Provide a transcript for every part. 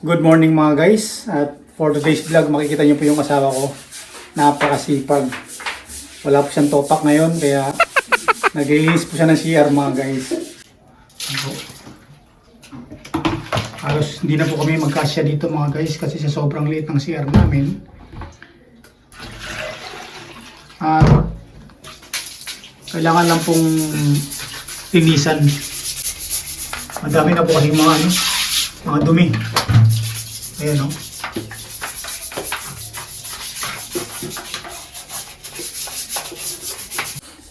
Good morning mga guys. At for today's vlog, makikita niyo po yung asawa ko. Napakasipag. Wala po siyang topak ngayon, kaya naglilinis po siya ng CR mga guys. Halos hindi na po kami magkasya dito mga guys kasi sa sobrang liit ng CR namin. At kailangan lang pong linisan. Madami na po kasi mga ano, mga dumi. Ayan o.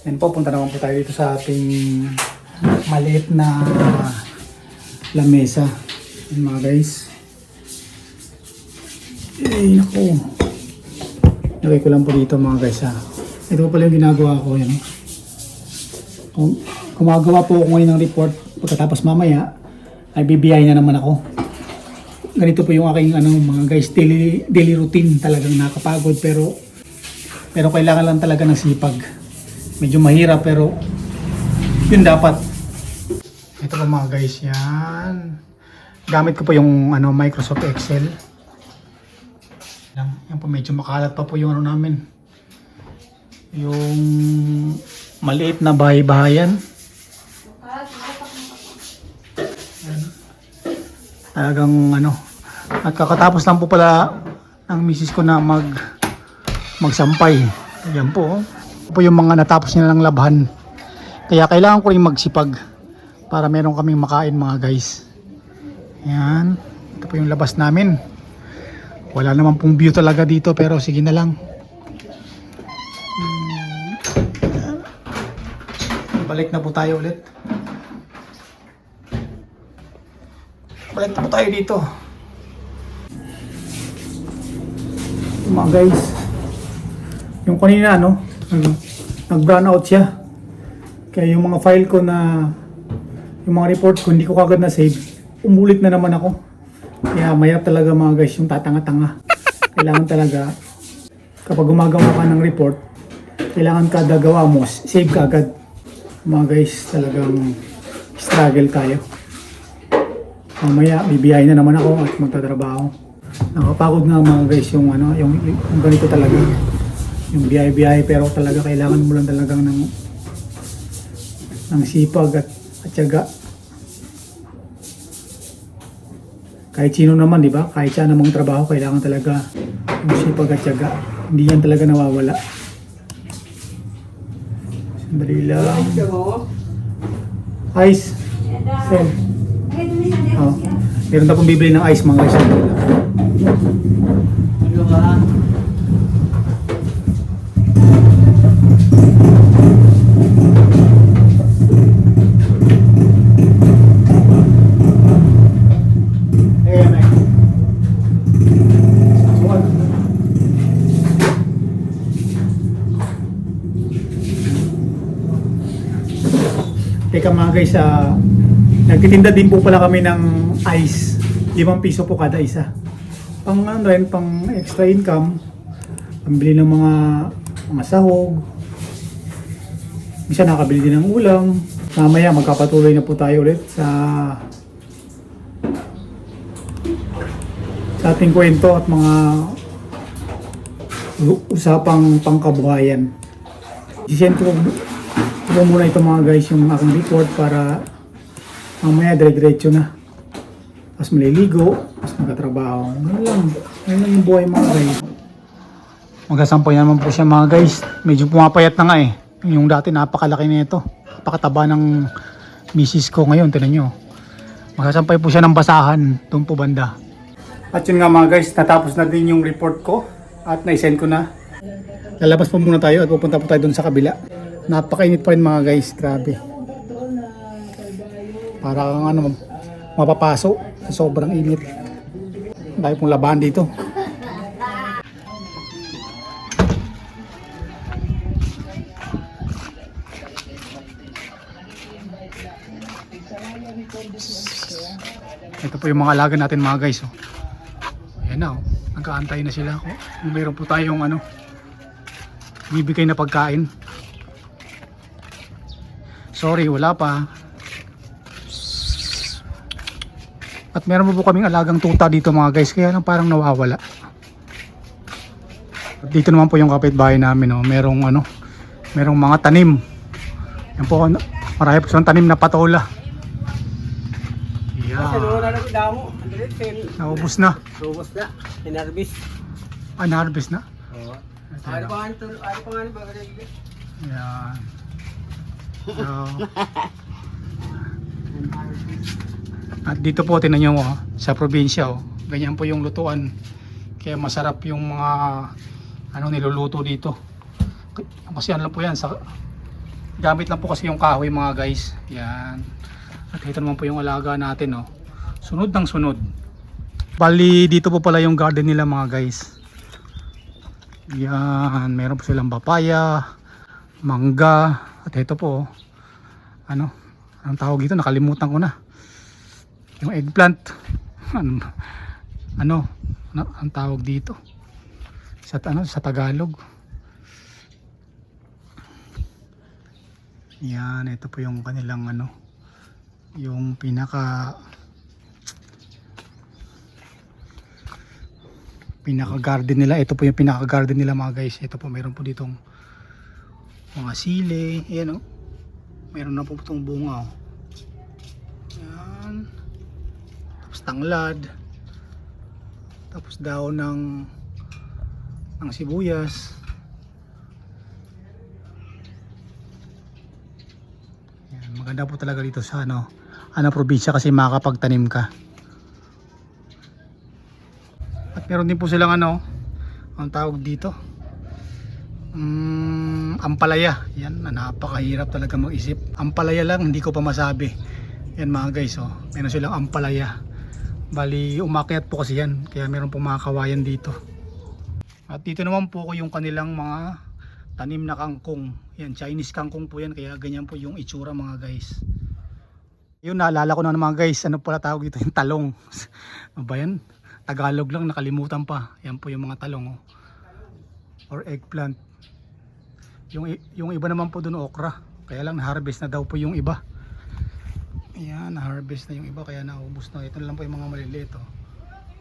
Yan po, punta naman po tayo dito sa ating maliit na lamesa. Yan mga guys. Ay, naku. Lagay ko lang po dito mga guys ha. Ito po pala yung ginagawa ko. Yan. Kung gumagawa po ako ngayon ng report, pagkatapos mamaya, ay bibiyay na naman ako. Ganito po yung aking ano mga guys daily, daily routine. Talagang nakapagod pero pero kailangan lang talaga ng sipag. Medyo mahirap pero yun dapat. Ito po mga guys yan. Gamit ko po yung ano Microsoft Excel. Yan, yan po medyo makalat pa po yung ano namin. Yung maliit na bahay-bahayan talagang ano at kakatapos lang po pala ng misis ko na mag magsampay. Yan po oh. Ito po yung mga natapos niya ng labhan. Kaya kailangan ko rin magsipag para meron kaming makain mga guys. Yan ito po yung labas namin. Wala naman pong view talaga dito pero sige na lang. Balik na po tayo ulit na po tayo dito. Mga guys yung kanina ano nag, nag brown out siya. Kaya yung mga file ko na yung mga report ko hindi ko kagad na save umulit na naman ako. Kaya mayap talaga mga guys yung tatanga-tanga. Kailangan talaga kapag gumagawa ka ng report kailangan kada gawa mo save ka agad. Mga guys talagang struggle tayo mamaya bibiyahin na naman ako at magtatrabaho. Nakapagod nga mga guys yung ano yung, yung ganito talaga. Yung biyahe-biyahe pero talaga kailangan mo lang talagang ng ng sipag at, at tiyaga. Kahit sino naman di ba? Kahit siya namang trabaho kailangan talaga yung sipag at tiyaga. Hindi yan talaga nawawala. Sandali lang. Ice Sen. Oh. Meron na pong bibili ng ice mga. Hey, Mike. One. Teka mga guys, ah, nagtitinda din po pala kami ng ice. 5 piso po kada isa. Pang ano rin, pang extra income. Pambili ng mga mga sahog. Minsan nakabili din ng ulam. Mamaya magkapatuloy na po tayo ulit sa sa ating kwento at mga usapang pangkabuhayan. Isend ko ko muna ito mga guys yung aking report para mamaya dire-diretso na. Tapos maliligo, tapos magkatrabaho. Ano lang, ano lang yung buhay mga guys. Magkasampay naman po siya mga guys. Medyo pumapayat na nga eh. Yung dati napakalaki na ito. Napakataba ng misis ko ngayon, tinan nyo. Magkasampay po siya ng basahan doon po banda. At yun nga mga guys, natapos na din yung report ko at na-send ko na. Lalabas po muna tayo at pupunta po tayo doon sa kabila. Napakainit pa rin mga guys, grabe. Para kang ano, mapapaso sa sobrang init. Dahil pong labahan dito. Ito po yung mga alaga natin mga guys. Oh. Ayan na, oh. nagkaantay na sila. Oh. Meron po tayong ano, bibigay na pagkain. Sorry, wala pa. At meron po kaming alagang tuta dito mga guys, kaya lang parang nawawala. At dito naman po yung kapitbahay namin, oh. merong ano, merong mga tanim. Yan po, ano, marami po silang tanim na patola. Kasi Yeah. nung na. Naubos na. Hinarbis. Ah, na-harvest na. Oo. Ano pa nga ano pa nga bagay na Yan. So, at dito po, tinan nyo oh, sa probinsya, oh, ganyan po yung lutuan. Kaya masarap yung mga ano niluluto dito. Kasi ano lang po yan, sa, gamit lang po kasi yung kahoy mga guys. Yan. At ito naman po yung alaga natin. Oh. Sunod ng sunod. Bali, dito po pala yung garden nila mga guys. Yan, meron po silang papaya, mangga, at ito po, oh, ano, ang tawag dito, nakalimutan ko na. Yung eggplant. ano, ano, ang tawag dito? Sa ano, sa Tagalog. Yan, ito po yung kanilang ano, yung pinaka pinaka garden nila. Ito po yung pinaka garden nila mga guys. Ito po meron po ditong mga sili. Ayan oh. Meron na po itong bunga oh. Yan. Tanglad. Tapos daon ng ng sibuyas. Yan, maganda po talaga dito sa ano, ano probinsya kasi makakapagtanim ka. At meron din po silang ano, ang tawag dito. Mm, ampalaya. Yan, napakahirap talaga mag-isip. Ampalaya lang, hindi ko pa masabi. Yan mga guys, oh. Meron silang ampalaya. Bali, umakyat po kasi yan. Kaya meron pong mga kawayan dito. At dito naman po ko yung kanilang mga tanim na kangkong. Yan, Chinese kangkong po yan. Kaya ganyan po yung itsura mga guys. Yun, naalala ko na mga guys. Ano pala tawag dito? Yung talong. ano yan? Tagalog lang, nakalimutan pa. Yan po yung mga talong. Oh. Or eggplant. Yung, yung iba naman po doon okra. Kaya lang na-harvest na daw po yung iba. Ayan, na-harvest na yung iba kaya naubos na. Ito na lang po yung mga maliliit. Oh.